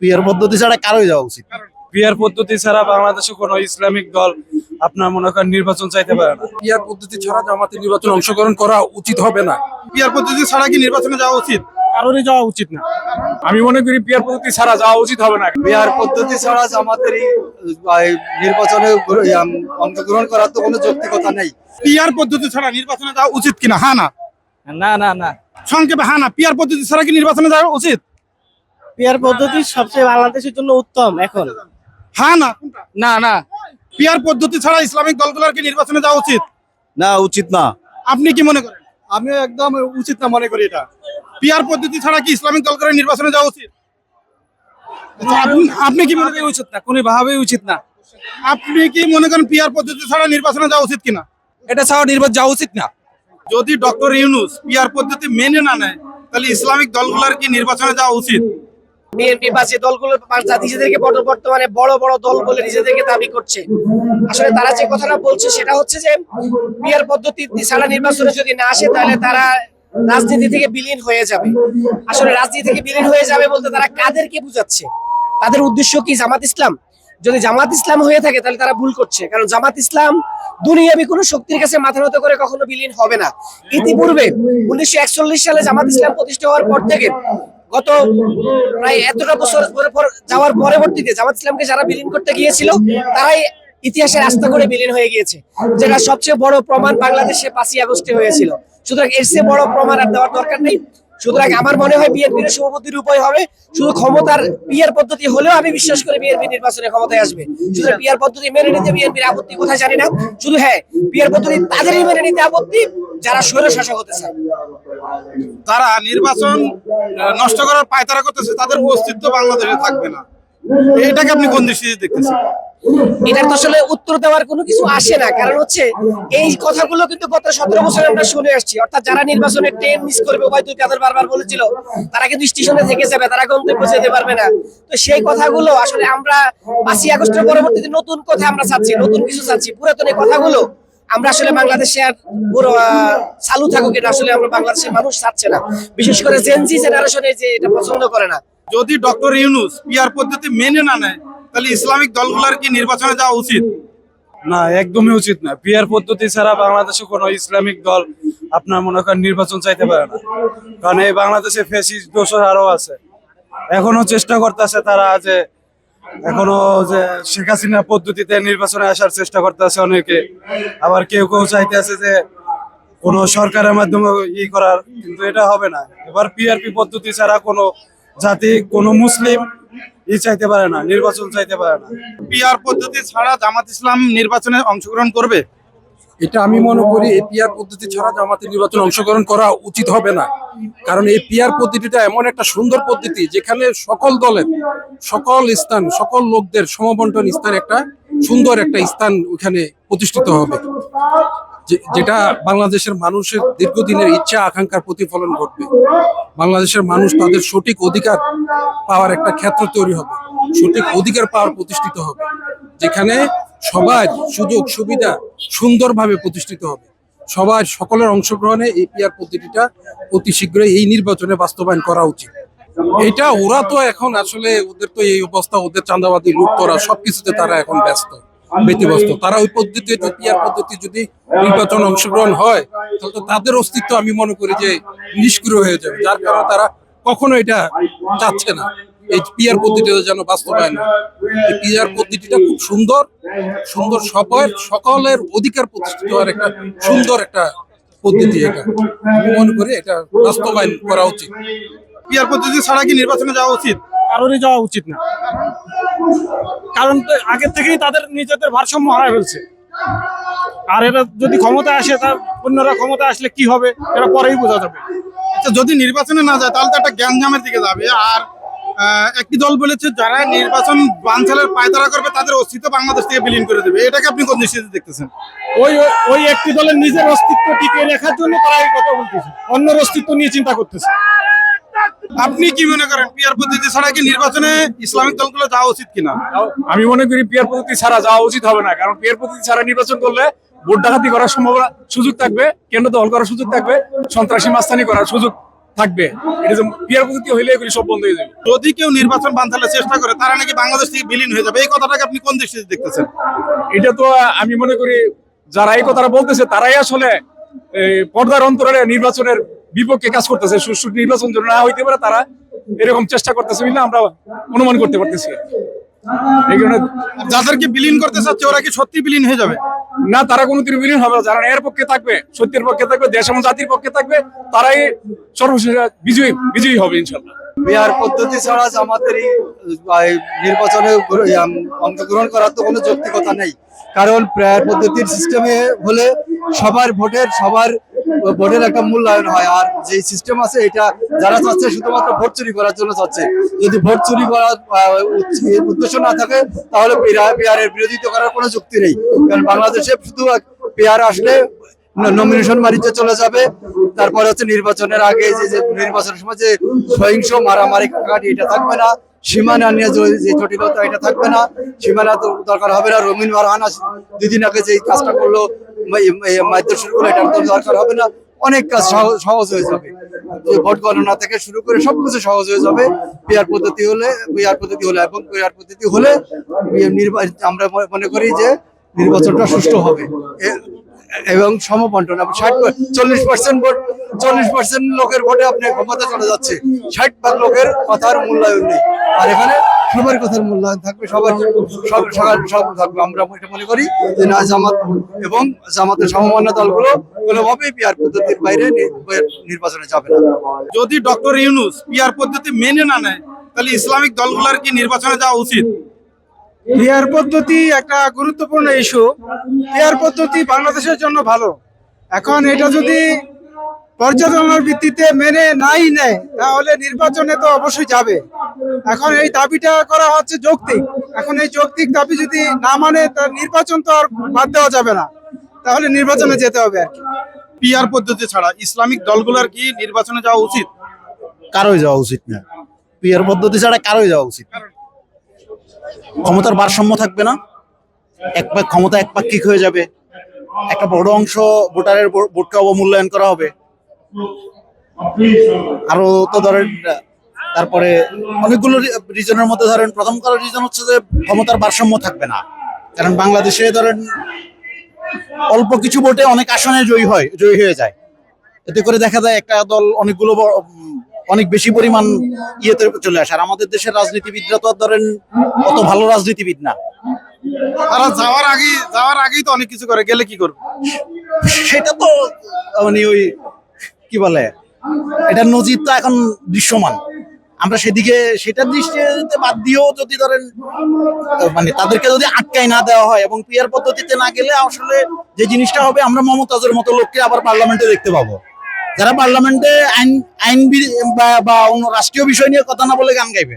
Peer পদ্ধতি ছাড়া কারোই যাওয়া উচিত। বিয়ার পদ্ধতি ছাড়া বাংলাদেশে কোনো ইসলামিক দল আপনার মনে করেন নির্বাচন চাইতে পারে না। পিয়ার পদ্ধতি ছাড়া জামাতের নির্বাচন অংশগ্রহণ করা উচিত হবে না। পিয়ার পদ্ধতি ছাড়া কি নির্বাচনে যাওয়া উচিত? কারোরই যাওয়া উচিত না। আমি মনে করি বিয়ার পদ্ধতি ছাড়া যাওয়া উচিত হবে না। পিয়ার পদ্ধতি ছাড়া জামাতেরই নির্বাচনে অংশগ্রহণ করার তো কোনো যৌক্তিকতা নেই। পিয়ার পদ্ধতি ছাড়া নির্বাচনে যাওয়া উচিত কিনা? হ্যাঁ না? না না না। সংক্ষেপে হ্যাঁ না। পিয়ার পদ্ধতি ছাড়া কি নির্বাচনে যাওয়া উচিত? পিয়ার পদ্ধতি সবচেয়ে বাংলাদেশের জন্য উত্তম এখন। হ্যাঁ না। না না। পিয়ার পদ্ধতি ছাড়া ইসলামিক দলগুলোর কি নির্বাচনে যাওয়া উচিত? না উচিত না। আপনি কি মনে করেন? আমি একদম উচিত না মনে করি এটা। পিয়ার পদ্ধতি ছাড়া কি ইসলামিক দলগুলোর নির্বাচনে যাওয়া উচিত? আচ্ছা, আপনি- আপনি কি মনে করেন উচিত না? কোনো ভাবেই উচিত না। আপনি কি মনে করেন পিয়ার পদ্ধতি ছাড়া নির্বাচনে যাওয়া উচিত কিনা? এটা ছাড়া নির্বাচন যাওয়া উচিত না। যদি ডক্টর ইউনুস পিয়ার পদ্ধতি মেনে না নেয় তাহলে ইসলামিক দলগুলোর কি নির্বাচনে যাওয়া উচিত? বিএনপি দলগুলো নিজেদেরকে বর্তমানে বড় বড় দল বলে নিজেদেরকে দাবি করছে। আসলে তারা যে কথাটা বলছে সেটা হচ্ছে যে পিয়ার পদ্ধতি নির্বাচনে যদি না আসে তাহলে তারা রাজনীতি থেকে বিলীন হয়ে যাবে। আসলে রাজনীতি থেকে বিলীন হয়ে যাবে বলতে তারা কাদেরকে বুঝাচ্ছে? তাদের উদ্দেশ্য কি জামাত ইসলাম? যদি জামাত ইসলাম হয়ে থাকে তাহলে তারা ভুল করছে। কারণ জামাত ইসলাম দুনিয়াবি কোনো শক্তির কাছে মাথা নত করে কখনো বিলীন হবে না। ইতিপূর্বে উনিশশো একচল্লিশ সালে জামাত ইসলাম প্রতিষ্ঠা হওয়ার পর থেকে গত প্রায় এতটা বছর পর যাওয়ার পরবর্তীতে জামাত ইসলামকে যারা বিলীন করতে গিয়েছিল, তারাই ইতিহাসের আস্থা করে বিলীন হয়ে গিয়েছে, যেটা সবচেয়ে বড় প্রমাণ বাংলাদেশে পাঁচই আগস্টে হয়েছিল। সুতরাং এর চেয়ে বড় প্রমাণ আর দেওয়ার দরকার নেই। সুতরাং আমার মনে হয় বিএনপির সভাপতির উপায় হবে। শুধু ক্ষমতার পিয়ার পদ্ধতি হলেও আমি বিশ্বাস করি বিএনপি নির্বাচনে ক্ষমতায় আসবে। শুধু পিয়ার পদ্ধতি মেনে নিতে বিএনপির আপত্তি কোথায় জানি না। শুধু হ্যাঁ পিয়ার পদ্ধতি তাদেরই মেনে নিতে আপত্তি, যারা স্বৈর শাসক হতে চায়। তারা নির্বাচন নষ্ট করার পায়তারা করতেছে, তাদের অস্তিত্ব বাংলাদেশে থাকবে না। এটাকে আপনি কোন দৃষ্টিতে দেখতেছেন? এটার তো আসলে উত্তর দেওয়ার কোনো কিছু আসে না, কারণ হচ্ছে এই কথাগুলো কিন্তু গত সতেরো বছর আমরা শুনে আসছি। অর্থাৎ যারা নির্বাচনে ট্রেন মিস করবে ওবায়দুল কাদের বারবার বলেছিল, তারা কিন্তু স্টেশনে থেকে যাবে, তারা গন্তব্য যেতে পারবে না। তো সেই কথাগুলো আসলে আমরা পাঁচই আগস্টের পরবর্তীতে নতুন কথা আমরা চাচ্ছি, নতুন কিছু চাচ্ছি। পুরাতন এই কথাগুলো আমরা আসলে বাংলাদেশে আর পুরো চালু থাকুক এটা আসলে আমরা বাংলাদেশের মানুষ চাচ্ছে না। বিশেষ করে জেনজি জেনারেশনে যে এটা পছন্দ করে না। যদি ডক্টর ইউনুস পিয়ার পদ্ধতি মেনে না নেয় তাহলে ইসলামিক দলগুলোর কি নির্বাচনে যাওয়া উচিত? না একদমই উচিত না। বিয়ার পদ্ধতি ছাড়া বাংলাদেশে কোনো ইসলামিক দল আপনার মনে করেন নির্বাচন চাইতে পারে না। কারণ এই বাংলাদেশে ফেসিস দোষর আরও আছে। এখনও চেষ্টা করতেছে তারা যে এখনও যে শেখ হাসিনা পদ্ধতিতে নির্বাচনে আসার চেষ্টা করতেছে অনেকে। আবার কেউ কেউ চাইতেছে যে কোনো সরকারের মাধ্যমে ই করার, কিন্তু এটা হবে না। এবার পিআরপি পদ্ধতি ছাড়া কোনো জাতি, কোনো মুসলিম ই চাইতে পারে না, নির্বাচন চাইতে পারে না। পিআর পদ্ধতি ছাড়া জামাত ইসলাম নির্বাচনে অংশগ্রহণ করবে? এটা আমি মনে করি এই পিয়ার পদ্ধতি ছাড়া জামাতের নির্বাচন অংশগ্রহণ করা উচিত হবে না। কারণ এই পিয়ার পদ্ধতিটা এমন একটা সুন্দর পদ্ধতি যেখানে সকল দলের, সকল স্থান, সকল লোকদের সমবন্টন স্থান একটা সুন্দর একটা স্থান ওখানে প্রতিষ্ঠিত হবে। যেটা বাংলাদেশের মানুষের দীর্ঘদিনের ইচ্ছা, আকাঙ্ক্ষার প্রতিফলন ঘটবে। বাংলাদেশের মানুষ তাদের সঠিক অধিকার পাওয়ার একটা ক্ষেত্র তৈরি হবে। সঠিক অধিকার পাওয়ার প্রতিষ্ঠিত হবে। যেখানে সবার সুযোগ, সুবিধা সুন্দরভাবে প্রতিষ্ঠিত হবে। সবার সকলের অংশগ্রহণে এই পিয়ার পদ্ধতিটা অতি শীঘ্রই এই নির্বাচনে বাস্তবায়ন করা উচিত। এটা ওরা তো এখন আসলে ওদের তো এই অবস্থা, ওদের চাঁদাবাদী লুটতরা সবকিছুতে তারা এখন ব্যস্ত, ব্যতিব্যস্ত। তারা ওই পদ্ধতি পদ্ধতি যদি নির্বাচন অংশগ্রহণ হয়, তাহলে তাদের অস্তিত্ব আমি মনে করি যে নিষ্ক্রিয় হয়ে যাবে। যার কারণে তারা কখনো এটা চাচ্ছে না। এই পিয়ার পদ্ধতিটা যেন বাস্তবায়ন এই পিয়ার পদ্ধতিটা খুব সুন্দর সুন্দর সবার সকলের অধিকার প্রতিষ্ঠিত হওয়ার একটা সুন্দর একটা পদ্ধতি এটা। আমি মনে করি এটা বাস্তবায়ন করা উচিত। পিয়ার পদ্ধতি ছাড়া কি নির্বাচনে যাওয়া উচিত? কারোরই যাওয়া উচিত না। কারণ তো আগের থেকেই তাদের নিজেদের ভারসাম্য হারায় ফেলছে। আর এটা যদি ক্ষমতা আসে তার অন্যরা ক্ষমতা আসলে কি হবে? এটা পরেই বোঝা যাবে। আচ্ছা যদি নির্বাচনে না যায় তাহলে তো একটা গ্যাঞ্জামের দিকে যাবে। আর একটি দল বলেছে যারা নির্বাচন বানচালের পায়তারা করবে তাদের অস্তিত্ব বাংলাদেশ থেকে বিলীন করে দেবে। এটাকে আপনি কোন দৃষ্টিতে দেখতেছেন? ওই ওই একটি দলের নিজের অস্তিত্ব টিকিয়ে রাখার জন্য তারা এই কথা বলতেছে। অন্যের অস্তিত্ব নিয়ে চিন্তা করতেছে। আপনি কি মনে করেন পিয়ার পদ্ধতি ছাড়া কি নির্বাচনে ইসলামিক দলগুলো যাওয়া উচিত কিনা? আমি মনে করি পিয়ার পদ্ধতি ছাড়া যাওয়া উচিত হবে না কারণ পিয়ার পদ্ধতি ছাড়া নির্বাচন করলে ভোট ডাকাতি করার সম্ভাবনা সুযোগ থাকবে কেন্দ্র দল করার সুযোগ থাকবে সন্ত্রাসী মাস্তানি করার সুযোগ থাকবে। এটা যে পিয়ার পদ্ধতি হইলে এগুলি সব বন্ধ হয়ে যাবে। যদি কেউ নির্বাচন বানচালের চেষ্টা করে তারা নাকি বাংলাদেশ থেকে বিলীন হয়ে যাবে। এই কথাটাকে আপনি কোন দৃষ্টিতে দেখতেছেন? এটা তো আমি মনে করি যারা এই কথাটা বলতেছে তারাই আসলে পর্দার অন্তরে নির্বাচনের বিপক্ষে কাজ করতেছে। সুষ্ঠু নির্বাচন যেন না হইতে পারে তারা এরকম চেষ্টা করতেছে আমরা অনুমান করতে পারতেছি। যাদেরকে বিলীন করতে চাচ্ছে, ওরা কি সত্যি বিলীন হয়ে যাবে? না, তারা কোনো বিলীন হবে না। যারা এর পক্ষে থাকবে, সত্যের পক্ষে থাকবে, দেশ এবং জাতির পক্ষে থাকবে, তারাই সর্বশেষ বিজয়ী বিজয়ী হবে ইনশাল্লাহ। পিয়ার পদ্ধতি ছাড়া জামাতের এই, নির্বাচনে অংশগ্রহণ করার তো কোনো যৌক্তিকতা নেই। কারণ প্রেয়ার পদ্ধতির সিস্টেমে হলে সবার ভোটের সবার ভোটের একটা মূল্যায়ন হয়। আর যে সিস্টেম আছে এটা যারা চাচ্ছে শুধুমাত্র ভোট চুরি করার জন্য চাচ্ছে। যদি ভোট চুরি করার উদ্দেশ্য না থাকে তাহলে পেয়ার- পেয়ারের বিরোধিতা করার কোনো যুক্তি নেই। কারণ বাংলাদেশে শুধু পেয়ার আসলে নমিনেশন বাড়িতে চলে যাবে। তারপরে হচ্ছে নির্বাচনের আগে যে যে নির্বাচনের সময় যে সহিংস মারামারি কাটাকাটি, এটা থাকবে না। সীমানা নিয়ে যে- জটিলতা, এটা থাকবে না। সীমানা তো দরকার হবে না। রমিন মারহানা দুদিন আগে যে কাজটা করল মাধ্যম শুরু করল, এটার তো দরকার হবে না। অনেক কাজ সহজ হয়ে যাবে। ভোট গণনা থেকে শুরু করে সবকিছু সহজ হয়ে যাবে। পিয়ার পদ্ধতি হলে পিয়ার পদ্ধতি হলে এবং পিয়ার পদ্ধতি হলে আমরা মনে- করি যে নির্বাচনটা সুষ্ঠু হবে। এবং সমবন্টন ষাট চল্লিশ পার্সেন্ট ভোট, চল্লিশ পার্সেন্ট লোকের ভোটে আপনি ক্ষমতা চলে যাচ্ছে। ষাট ভাগ লোকের কথার মূল্যায়ন নেই। আর এখানে সবার কথার মূল্যায়ন থাকবে, সবার সব সবার সব থাকবে। আমরা এটা মনে করি যে না, জামাত এবং জামাতের সমমান্য দলগুলো কোনোভাবেই পিয়ার পদ্ধতির বাইরে নির্বাচনে যাবে না। যদি ডক্টর ইউনুস পিয়ার পদ্ধতি মেনে না নেয়, তাহলে ইসলামিক দলগুলোর কি নির্বাচনে যাওয়া উচিত? পিয়ার পদ্ধতি একটা গুরুত্বপূর্ণ ইস্যু পিয়ার পদ্ধতি বাংলাদেশের জন্য ভালো। এখন এটা যদি পর্যালোচনার ভিত্তিতে মেনে নাই নেয় তাহলে নির্বাচনে তো অবশ্যই যাবে। এখন এই দাবিটা করা হচ্ছে যৌক্তিক। এখন এই যৌক্তিক দাবি যদি না মানে তার নির্বাচন তো আর বাদ দেওয়া যাবে না। তাহলে নির্বাচনে যেতে হবে আর কি। পিয়ার পদ্ধতি ছাড়া ইসলামিক দলগুলোর কি নির্বাচনে যাওয়া উচিত? কারোই যাওয়া উচিত না। পিয়ার পদ্ধতি ছাড়া কারোই যাওয়া উচিত না। ক্ষমতার ভারসাম্য থাকবে না। এক পাক ক্ষমতা এক পাক্ষিক হয়ে যাবে। একটা বড় অংশ ভোটারের ভোটকে অবমূল্যায়ন করা হবে। আরও তো ধরেন, তারপরে অনেকগুলো রিজনের মধ্যে ধরেন প্রথম কারও রিজন হচ্ছে যে ক্ষমতার ভারসাম্য থাকবে না। কারণ বাংলাদেশে ধরেন অল্প কিছু ভোটে অনেক আসনে জয়ী হয় জয়ী হয়ে যায়। এতে করে দেখা যায় একটা দল অনেকগুলো অনেক বেশি পরিমাণ ইয়েতে চলে আসে। আর আমাদের দেশের রাজনীতিবিদরা তো ধরেন অত ভালো রাজনীতিবিদ না। তারা যাওয়ার আগে যাওয়ার আগেই তো অনেক কিছু করে গেলে কি করবে? সেটা তো মানে ওই কি বলে এটা নজির তো এখন দৃশ্যমান। আমরা সেদিকে সেটার দৃষ্টিতে বাদ দিয়েও যদি ধরেন মানে তাদেরকে যদি আটকাই না দেওয়া হয় এবং পিয়ার পদ্ধতিতে না গেলে আসলে যে জিনিসটা হবে আমরা মমতাজের মতো লোককে আবার পার্লামেন্টে দেখতে পাবো। যারা পার্লামেন্টে আইন আইন বি- অন্য রাষ্ট্রীয় বিষয় নিয়ে কথা না বলে গান গাইবে।